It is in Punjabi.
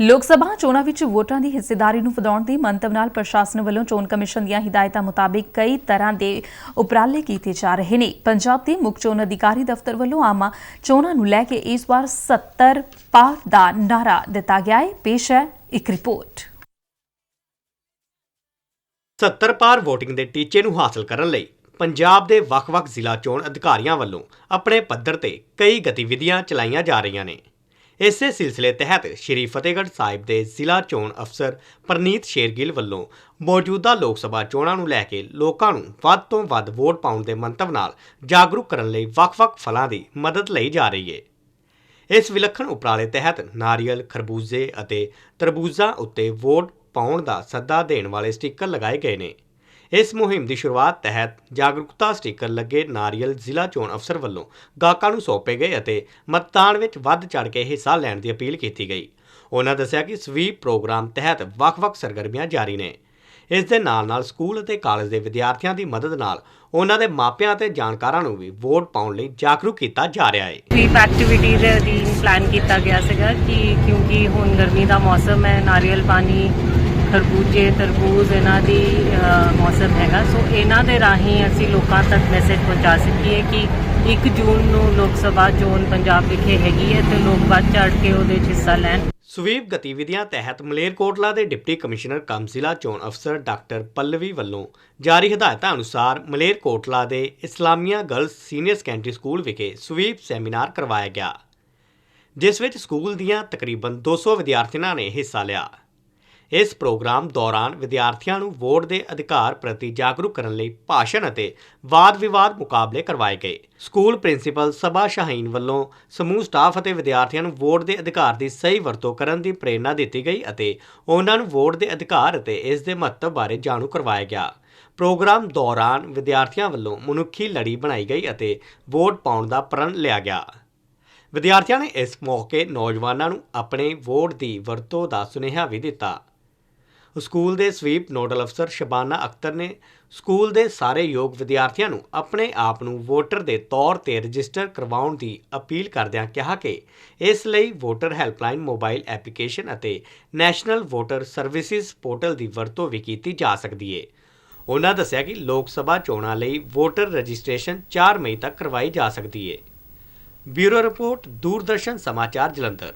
ਲੋਕ ਸਭਾ ਚੋਣਾਂ ਵਿੱਚ ਵੋਟਾਂ ਦੀ ਹਿੱਸੇਦਾਰੀ ਨੂੰ ਵਧਾਉਣ ਦੀ ਮੰਤਵ ਨਾਲ ਪ੍ਰਸ਼ਾਸਨ ਵੱਲੋਂ ਚੋਣ ਕਮਿਸ਼ਨ ਦੀਆਂ ਹਦਾਇਤਾਂ ਮੁਤਾਬਿਕ ਕਈ ਤਰ੍ਹਾਂ ਦੇ ਉਪਰਾਲੇ ਕੀਤੇ ਜਾ ਰਹੇ ਨੇ। ਪੰਜਾਬ ਦੇ ਮੁੱਖ ਚੋਣ ਅਧਿਕਾਰੀ ਦਫ਼ਤਰ ਵੱਲੋਂ ਆਮ ਚੋਣਾਂ ਨੂੰ ਲੈ ਕੇ ਇਸ ਵਾਰ 70 ਪਾਰ ਦਾ ਨਾਰਾ ਦਿੱਤਾ ਗਿਆ ਹੈ। ਪੇਸ਼ ਹੈ ਇੱਕ ਰਿਪੋਰਟ। 70 ਪਾਰ VOTING ਦੇ ਟੀਚੇ ਨੂੰ ਹਾਸਲ ਕਰਨ ਲਈ ਪੰਜਾਬ ਦੇ ਵੱਖ-ਵੱਖ ਜ਼ਿਲ੍ਹਾ ਚੋਣ ਅਧਿਕਾਰੀਆਂ ਵੱਲੋਂ ਆਪਣੇ ਪੱਧਰ ਤੇ ਕਈ ਗਤੀਵਿਧੀਆਂ ਚਲਾਈਆਂ ਜਾ ਰਹੀਆਂ ਨੇ। ਇਸੇ ਸਿਲਸਿਲੇ ਤਹਿਤ ਸ਼੍ਰੀ ਫਤਿਹਗੜ੍ਹ ਸਾਹਿਬ ਦੇ ਜ਼ਿਲ੍ਹਾ ਚੋਣ ਅਫਸਰ ਪ੍ਰਨੀਤ ਸ਼ੇਰਗਿੱਲ ਵੱਲੋਂ ਮੌਜੂਦਾ ਲੋਕ ਸਭਾ ਚੋਣਾਂ ਨੂੰ ਲੈ ਕੇ ਲੋਕਾਂ ਨੂੰ ਵੱਧ ਤੋਂ ਵੱਧ ਵੋਟ ਪਾਉਣ ਦੇ ਮੰਤਵ ਨਾਲ ਜਾਗਰੂਕ ਕਰਨ ਲਈ ਵੱਖ-ਵੱਖ ਫਲਾਂ ਦੀ ਮਦਦ ਲਈ ਜਾ ਰਹੀ ਹੈ ਇਸ ਵਿਲੱਖਣ ਉਪਰਾਲੇ ਤਹਿਤ ਨਾਰੀਅਲ, ਖਰਬੂਜੇ ਅਤੇ ਤਰਬੂਜ਼ਾਂ ਉੱਤੇ ਵੋਟ ਪਾਉਣ ਦਾ ਸੱਦਾ ਦੇਣ ਵਾਲੇ ਸਟicker ਲਗਾਏ ਗਏ ਨੇ। ਇਸ ਮੁਹਿੰਮ ਦੀ ਸ਼ੁਰੂਆਤ ਤਹਿਤ ਜਾਗਰੂਕਤਾ ਸਟicker ਲੱਗੇ ਨਾਰੀਅਲ ਜ਼ਿਲ੍ਹਾ ਚੋਣ ਅਫਸਰ ਵੱਲੋਂ ਗਾਹਕਾਂ ਨੂੰ ਸੌਂਪੇ ਗਏ ਅਤੇ ਮਤਦਾਨ ਵਿੱਚ ਵੱਧ ਚੜ ਕੇ ਹਿੱਸਾ ਲੈਣ ਦੀ ਅਪੀਲ ਕੀਤੀ ਗਈ। ਉਹਨਾਂ ਦੱਸਿਆ ਕਿ ਸਵੀਪ ਪ੍ਰੋਗਰਾਮ ਤਹਿਤ ਵੱਖ-ਵੱਖ ਸਰਗਰਮੀਆਂ ਜਾਰੀ ਨੇ। ਇਸ ਦੇ ਨਾਲ-ਨਾਲ ਸਕੂਲ ਅਤੇ ਕਾਲਜ ਦੇ ਵਿਦਿਆਰਥੀਆਂ ਦੀ ਮਦਦ ਨਾਲ ਉਹਨਾਂ ਦੇ ਮਾਪਿਆਂ ਅਤੇ ਜਾਣਕਾਰਾਂ ਨੂੰ ਵੀ ਵੋਟ ਪਾਉਣ ਲਈ ਜਾਗਰੂਕ ਕੀਤਾ ਜਾ ਰਿਹਾ ਹੈ। ਸਵੀਪ ਐਕਟੀਵਿਟੀ ਅਧੀਨ ਪਲਾਨ ਕੀਤਾ ਗਿਆ ਸੀਗਾ ਕਿ ਕਿਉਂਕਿ ਹੁਣ ਗਰਮੀ ਦਾ ਮੌਸਮ ਹੈ, ਨਾਰੀਅਲ ਪਾਣੀ ਖਰਬੂਜੇ ਤਰਬੂਜ ਇਹਨਾਂ ਦੀ ਮੌਸਮ ਹੈਗਾ। ਸੋ ਇਹਨਾਂ ਦੇ ਰਾਹੀਂ ਅਸੀਂ ਲੋਕਾਂ ਤੱਕ ਮੈਸੇਜ ਪਹੁੰਚਾ ਸਕੀਏ ਕਿ 1 ਜੂਨ ਨੂੰ ਲੋਕ ਸਭਾ ਚੋਣ ਪੰਜਾਬ ਵਿਖੇ ਹੈਗੀ ਹੈ ਤੇ ਲੋਕ ਵੱਧ ਚੜ ਕੇ ਉਹਦੇ 'ਚ ਹਿੱਸਾ ਲੈਣ। ਸਵੀਪ ਗਤੀਵਿਧੀਆਂ ਤਹਿਤ ਮਲੇਰਕੋਟਲਾ ਦੇ ਡਿਪਟੀ ਕਮਿਸ਼ਨਰ ਕਮ ਜ਼ਿਲ੍ਹਾ ਚੋਣ ਅਫਸਰ ਡਾਕਟਰ ਪੱਲਵੀ ਵੱਲੋਂ ਜਾਰੀ ਹਦਾਇਤਾਂ ਅਨੁਸਾਰ ਮਲੇਰਕੋਟਲਾ ਦੇ Islamia girls senior secondary school ਵਿਖੇ ਸਵੀਪ ਸੈਮੀਨਾਰ ਕਰਵਾਇਆ ਗਿਆ, ਜਿਸ ਵਿੱਚ ਸਕੂਲ ਦੀਆਂ ਤਕਰੀਬਨ 200 ਵਿਦਿਆਰਥਣਾਂ ਨੇ ਹਿੱਸਾ ਲਿਆ। ਇਸ ਪ੍ਰੋਗਰਾਮ ਦੌਰਾਨ ਵਿਦਿਆਰਥੀਆਂ ਨੂੰ ਵੋਟ ਦੇ ਅਧਿਕਾਰ ਪ੍ਰਤੀ ਜਾਗਰੂਕ ਕਰਨ ਲਈ ਭਾਸ਼ਣ ਅਤੇ ਵਾਦ-ਵਿਵਾਦ ਮੁਕਾਬਲੇ ਕਰਵਾਏ ਗਏ। ਸਕੂਲ ਪ੍ਰਿੰਸੀਪਲ ਸਭਾ ਸ਼ਾਹੀਨ ਵੱਲੋਂ ਸਮੂਹ ਸਟਾਫ ਅਤੇ ਵਿਦਿਆਰਥੀਆਂ ਨੂੰ ਵੋਟ ਦੇ ਅਧਿਕਾਰ ਦੀ ਸਹੀ ਵਰਤੋਂ ਕਰਨ ਦੀ ਪ੍ਰੇਰਣਾ ਦਿੱਤੀ ਗਈ ਅਤੇ ਉਹਨਾਂ ਨੂੰ ਵੋਟ ਦੇ ਅਧਿਕਾਰ ਅਤੇ ਇਸ ਦੇ ਮਹੱਤਵ ਬਾਰੇ ਜਾਣੂ ਕਰਵਾਇਆ ਗਿਆ। ਪ੍ਰੋਗਰਾਮ ਦੌਰਾਨ ਵਿਦਿਆਰਥੀਆਂ ਵੱਲੋਂ ਮਨੁੱਖੀ ਲੜੀ ਬਣਾਈ ਗਈ ਅਤੇ ਵੋਟ ਪਾਉਣ ਦਾ ਪ੍ਰਣ ਲਿਆ ਗਿਆ। ਵਿਦਿਆਰਥੀਆਂ ਨੇ ਇਸ ਮੌਕੇ ਨੌਜਵਾਨਾਂ ਨੂੰ ਆਪਣੇ ਵੋਟ ਦੀ ਵਰਤੋਂ ਦਾ ਸੁਨੇਹਾ ਵੀ ਦਿੱਤਾ। ਸਕੂਲ ਦੇ ਸਵੀਪ ਨੋਡਲ ਅਫਸਰ ਸ਼ਬਾਨਾ ਅਖਤਰ ਨੇ ਸਕੂਲ ਦੇ ਸਾਰੇ ਯੋਗ ਵਿਦਿਆਰਥੀਆਂ ਨੂੰ ਆਪਣੇ ਆਪ ਨੂੰ ਵੋਟਰ ਦੇ ਤੌਰ ਤੇ ਰਜਿਸਟਰ ਕਰਵਾਉਣ ਦੀ ਅਪੀਲ ਕਰਦਿਆਂ ਕਿਹਾ ਕਿ ਇਸ ਲਈ ਵੋਟਰ ਹੈਲਪਲਾਈਨ, ਮੋਬਾਈਲ ਐਪਲੀਕੇਸ਼ਨ ਅਤੇ ਨੈਸ਼ਨਲ ਵੋਟਰ ਸਰਵਿਸਿਜ਼ ਪੋਰਟਲ ਦੀ ਵਰਤੋਂ ਵੀ ਕੀਤੀ ਜਾ ਸਕਦੀ ਹੈ ਉਹਨਾਂ ਦੱਸਿਆ ਕਿ ਲੋਕ ਸਭਾ ਚੋਣਾਂ ਲਈ ਵੋਟਰ ਰਜਿਸਟ੍ਰੇਸ਼ਨ 4 ਮਈ ਤੱਕ ਕਰਵਾਈ ਜਾ ਸਕਦੀ ਹੈ ਬਿਊਰੋ ਰਿਪੋਰਟ, ਦੂਰਦਰਸ਼ਨ ਸਮਾਚਾਰ ਜਲੰਧਰ।